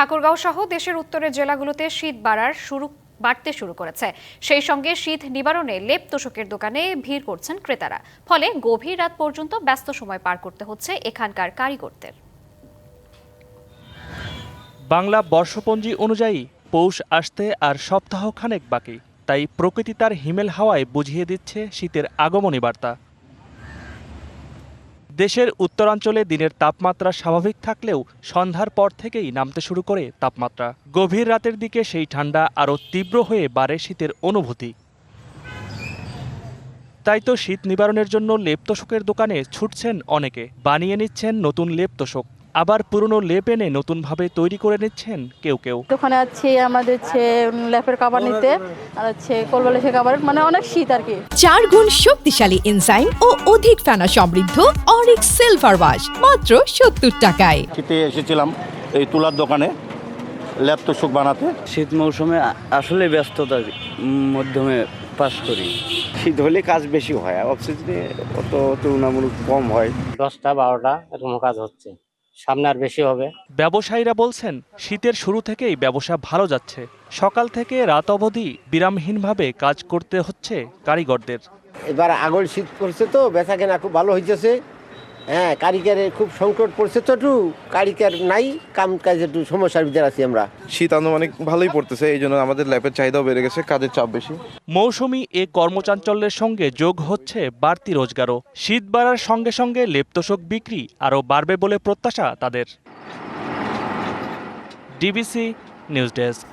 ঠাকুরগাঁও সহ দেশের উত্তরের জেলাগুলোতে শীত বাড়ার শুরু, বাড়তে শুরু করেছে। সেই সঙ্গে শীত নিবারণে লেপ তোষকের দোকানে ভিড় করছেন ক্রেতারা। ফলে গভীর রাত পর্যন্ত ব্যস্ত সময় পার করতে হচ্ছে এখানকার কারিগরদের। বাংলা বর্ষপঞ্জি অনুযায়ী পৌষ আসতে আর সপ্তাহ খানেক বাকি, তাই প্রকৃতি তার হিমেল হাওয়ায় বুঝিয়ে দিচ্ছে শীতের আগমনী বার্তা। দেশের উত্তরাঞ্চলে দিনের তাপমাত্রা স্বাভাবিক থাকলেও সন্ধ্যার পর থেকেই নামতে শুরু করে তাপমাত্রা। গভীর রাতের দিকে সেই ঠান্ডা আরও তীব্র হয়ে বাড়ে শীতের অনুভূতি। তাই তো শীত নিবারণের জন্য লেপ্তোষকের দোকানে ছুটছেন অনেকে। বানিয়ে নিচ্ছেন নতুন লেপ তোষক আবার পুরনো লেপ এনে নতুনভাবে তৈরি করে নিচ্ছেন কেউ কেউ। দোকানে আছে আমাদের হচ্ছে ল্যাপের কাবার নিতে আর হচ্ছে কোলবালিশের কাবার মানে অনেক শীত আর কি। চার গুণ শক্তিশালী এনজাইম ও অধিক ফেনা সমৃদ্ধ অরিক সিলভার ওয়াশ মাত্র সত্তর টাকায়। শীতে এসেছিলাম এই তুলার দোকানে ল্যাপ তোষক বানাতে। শীত মৌসুমে আসলে ব্যস্ততার মাধ্যমে পাস করি। শীত হলে কাজ বেশি হয় অক্সিজেনে অত তুলনামূলক কম হয়। দশটা বারোটা এরকম কাজ হচ্ছে। সামনে আর বেশি হবে। ব্যবসায়ীরা বলছেন শীতের শুরু থেকেই ব্যবসা ভালো যাচ্ছে। সকাল থেকে রাত অবধি বিরামহীনভাবে কাজ করতে হচ্ছে কারিগরদের। এবার আগল শীত করছে তো বেচা কেনা খুব ভালো হইতেছে। হ্যাঁ কারিগরের খুব সংকট পড়ছে তো একটু। কারিগর নাই কাম কাজে একটু সমস্যার ভিতরে আছি আমরা। শীত আনুমানিক ভালোই পড়তেছে এই জন্য আমাদের ল্যাপের চাহিদাও বেড়ে গেছে কাজের চাপ বেশি। মৌসুমি এ কর্মচাঞ্চল্যের সঙ্গে যোগ হচ্ছে বাড়তি রোজগারও। শীত বাড়ার সঙ্গে সঙ্গে লেপ্তোষক বিক্রি আরও বাড়বে বলে প্রত্যাশা তাদের। DBC news desk.